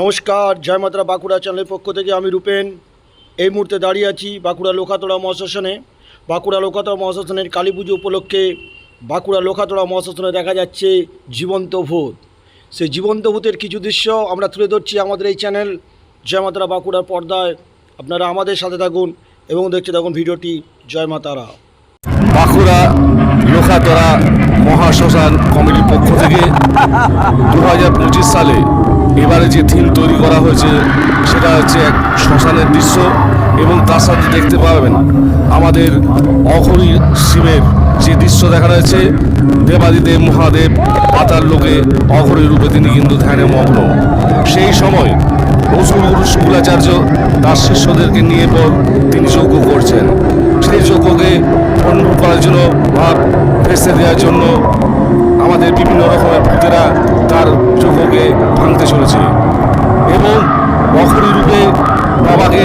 নমস্কার, জয় মাত্রা বাঁকুড়া চ্যানেলের পক্ষ থেকে আমি রূপেন। এই মুহূর্তে দাঁড়িয়ে আছি বাঁকুড়া লোকাতড়া মহাশাসনে বাঁকুড়া লোকাতড়া মহাশাসনের কালী পুজো উপলক্ষে বাঁকুড়া লোকাতড়া মহাশাসনে দেখা যাচ্ছে জীবন্ত ভূত। সেই জীবন্ত ভূতের কিছু দৃশ্য আমরা তুলে ধরছি আমাদের এই চ্যানেল জয় মাতারা বাঁকুড়ার পর্দায়। আপনারা আমাদের সাথে থাকুন এবং দেখতে থাকুন ভিডিওটি জয় মাতারা। বাঁকুড়া লোকাতরা মহাশ্মশান কমিটির পক্ষ থেকে দু হাজার পঁচিশ সালে এবারে যে থিম তৈরি করা হয়েছে, সেটা হচ্ছে এক শ্মশানের দৃশ্য এবং তার সাথে দেখতে পাবেন আমাদের অঘরী শিবের যে দৃশ্য দেখানো হয়েছে দেবাদিদেব মহাদেব পাতার লোকে অঘরী রূপে তিনি কিন্তু ধ্যানে মগ্ন। সেই সময় অসুরগুরু শুক্লাচার্য তার শিষ্যদেরকে নিয়ে পর তিনি যজ্ঞ করছেন। সেই যজ্ঞকে পণ্ড করার জন্য ভাব ফেসে দেওয়ার জন্য আমাদের বিভিন্ন রকমের ভূতেরা তার চোখকে ভাঙতে চলেছে এবং অখরি রূপে বাবাকে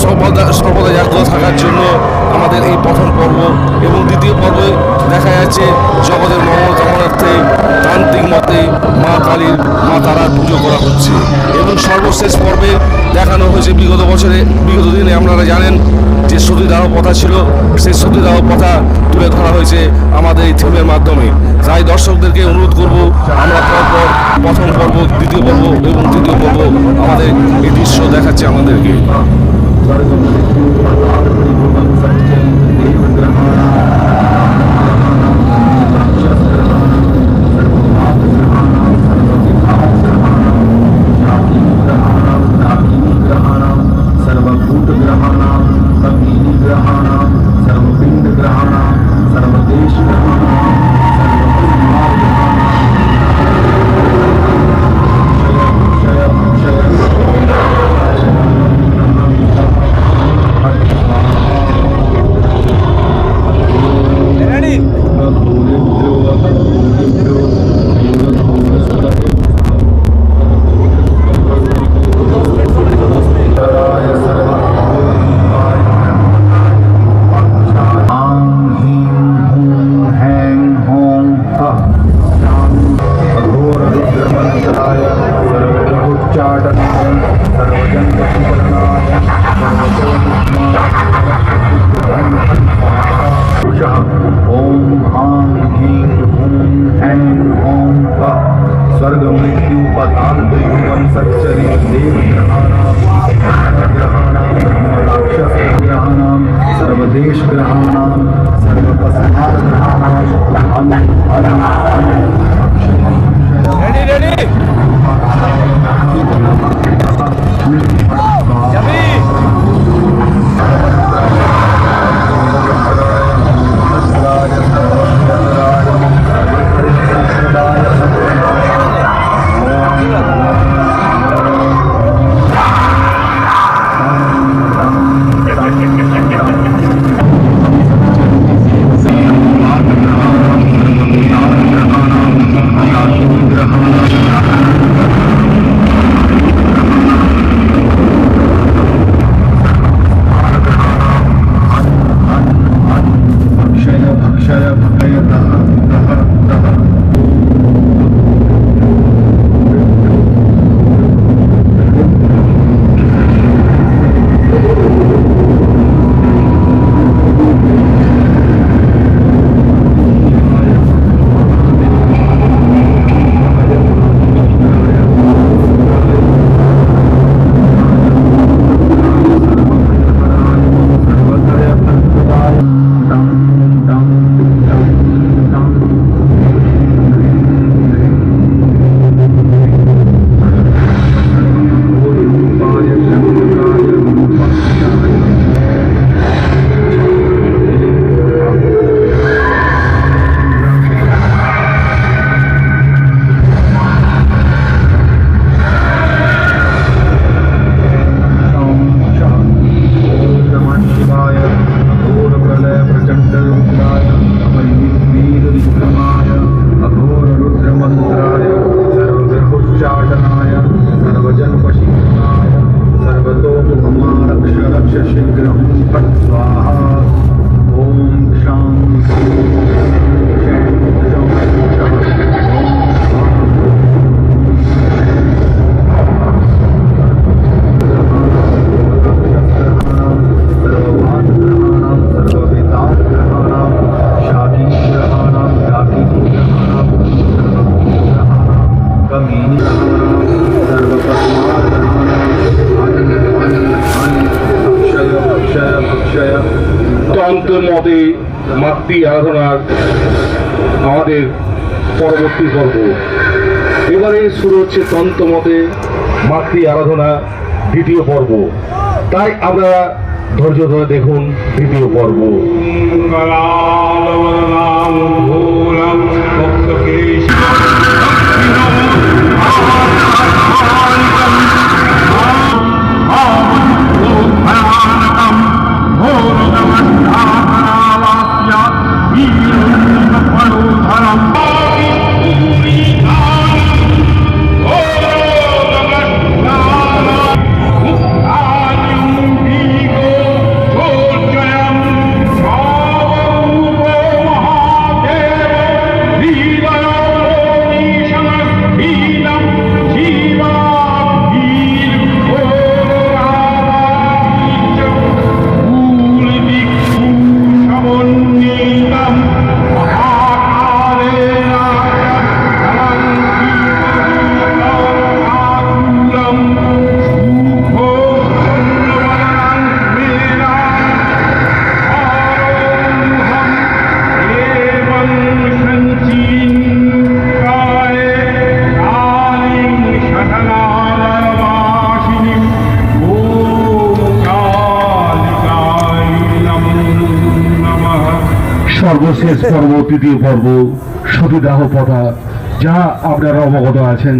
সর্বদা সর্বদা জাগ্রত থাকার জন্য আমাদের এই প্রথম পর্ব এবং দ্বিতীয় পর্বে দেখা যাচ্ছে জগতের মঙ্গল কামনার্থে তান্ত্রিক মতে মা কালীর মা তারার পুজো করা হচ্ছে। এবং সর্বশেষ পর্বে দেখানো হয়েছে বিগত বছরে, বিগত দিনে আপনারা জানেন যে সতীদাহ প্রথা ছিল, সেই সতীদাহ প্রথা তুলে ধরা হয়েছে আমাদের এই থিমের মাধ্যমে। তাই দর্শকদেরকে অনুরোধ করব, আমরা পরপর প্রথম পর্ব, দ্বিতীয় পর্ব এবং তৃতীয় পর্ব আমাদের এই দৃশ্য দেখাচ্ছে আমাদেরকে। पतान्त युगम सच्चरी देव ग्रहाणाम सर्वदेश ग्रहाणाम सर्वपसार ग्रहाणाम তন্ত্রের মতে মাতৃ আরাধনার আমাদের পরবর্তী পর্ব। এবারে শুরু হচ্ছে তন্ত্র মতে মাতৃ আরাধনা দ্বিতীয় পর্ব। তাই আমরা ধৈর্য ধরে দেখুন দ্বিতীয় পর্ব। Oh, my God. সর্বশেষ পর্ব তৃতীয় পর্ব সতীদাহ প্রথা যা আপনারা অবগত আছেন।